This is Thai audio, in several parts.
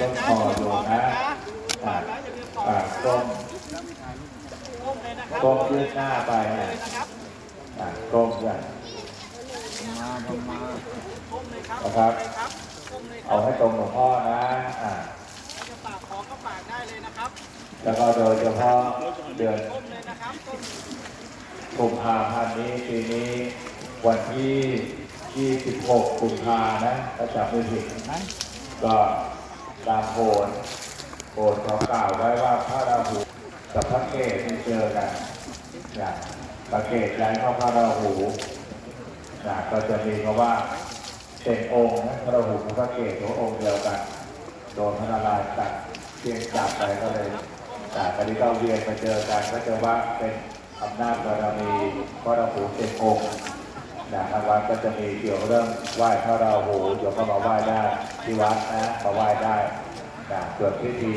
ต้นคออยู่นะอ่าอ่าก้มก้มยืดหน้าไปนะอ่าก้มอย่างนะครับ เอาให้ตรงหลวงพ่อนะอ่าฝากของก็ฝากได้เลยนะครับ แล้วก็โดยเฉพาะเดือนต้มเลยนะครับต้มกุมภาพันธ์นี้ปีนี้วันที่ 26 กุมภานะถ้าจำไม่ผิดก็ตาม โพนโพนเขากล่าวไว้ว่าพระราหูกับพระเกศที่เจอกันนะพระเกศย้ายเข้าพระราหูนะก็จะมีคำว่าเป็นองค์นะพระราหูกับพระเกศตัวองค์เดียวกันโดนพระนารายณ์ตัดเพียงจับไปก็เลยแต่คดีก็เวียนมาเจอกันก็จะว่าเป็นอำนาจบารมีพระราหูเป็นองค์นะทางวัดก็จะมีเกี่ยวกับเรื่องไหว้พระราหูโยมก็มาไหว้ได้ที่วัดนะมาไหว้ได้ นะส่วนพิธี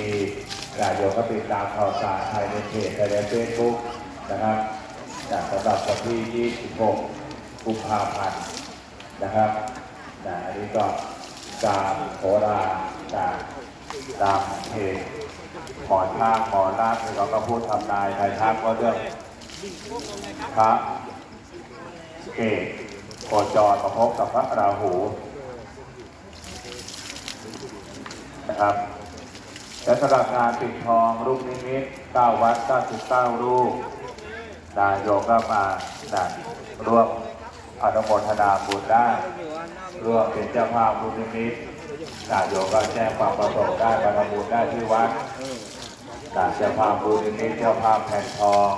นะโยมก็ติดตามข่าวสารภายในเพจในเฟซบุ๊กนะครับนะสำหรับวันที่ 26 กุมภาพันธ์นะครับนะอันนี้ก็ตามโหราจากตามเพจหมอทางหมอลาดเราก็พูดทำนายไทยทักว่าเรื่องพระเกศโคจรมาพบกับพระราหูนะครับ และสำหรับงานปิดทองรูปนิมิต9วัด99รูปนายกก็มานะร่วมอนุโมทนาบุญได้ร่วมเป็นเจ้าภาพบุญนิมิตนายกก็แจ้งความประสงค์ได้บรรบุญได้ที่วัดจากเจ้าภาพบุญนิมิตเจ้าภาพแผ่นทอง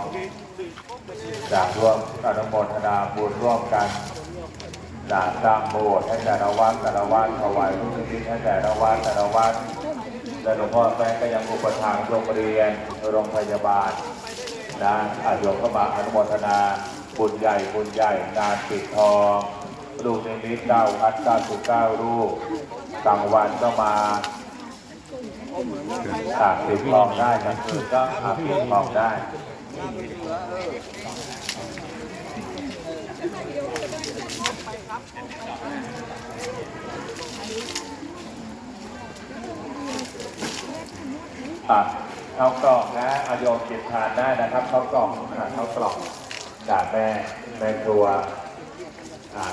จากร่วมอนุโมทนาบุญร่วมกันจากสร้างโบสถ์ให้แต่ละวัดแต่ละวัดถวายบุญนิมิตให้แต่ละวัดแต่ละวัด และหลวงพ่อแป้งก็ยังอุปถัมภ์โรงเรียนโรงพยาบาลนะอาโยมก็มาอนุโมทนาบุญใหญ่บุญใหญ่งานปิดทองลูกในมิตรเก้าพัดเก้าสิบเก้ารูปกลางวันก็มาอาบปิดทองได้กลางคืนก็อาบปิดทองได้ อะข้าวกล่องนะอาโยมเก็บทานได้นะครับข้าวกล่องข้าวกล่องจากแม่แม่ครัวอ่า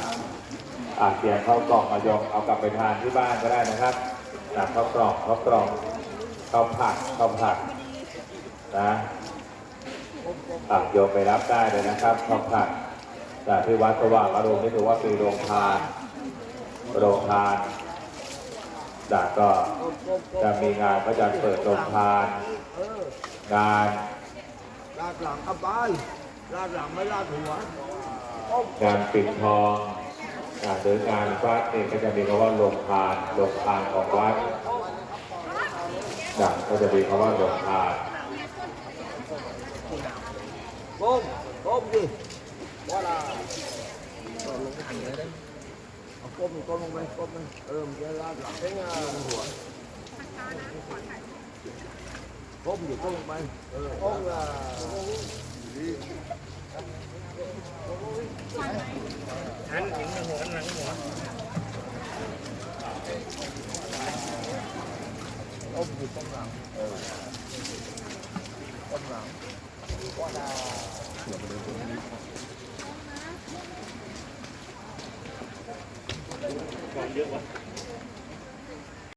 อ่าเตรียมข้าวกล่องอาโยมเอากลับไปทานที่บ้านก็ได้นะครับจากข้าวกล่องข้าวกล่องข้าวผัดข้าวผัดนะอะโยมไปรับได้เลยนะครับข้าวผัดจากที่วัดสว่างอารมณ์นี่ถือว่าเป็นโรงทานโรงทาน จากก็จะมีงานพระจันทร์เปิดโรงทาน งานลาดหลังเอาไปลาดหลังไม่ลาดหัวงานปิดทองงานหรืองานวัดเองก็จะมีคำว่าโรงทานโรงทานของวัดจากก็จะมีคำว่าโรงทานก้มก้มดิว่าลาเอา ก้มก้มลงไปก้มไปเออมันจะลาดหลังเป็นไงหัวก้มดิก้มลงไปเออก้มละหันถึงหัวหลังหัวก้มดิก้มหลังเออก้มหลังว่าลา ก่อนเยอะวะ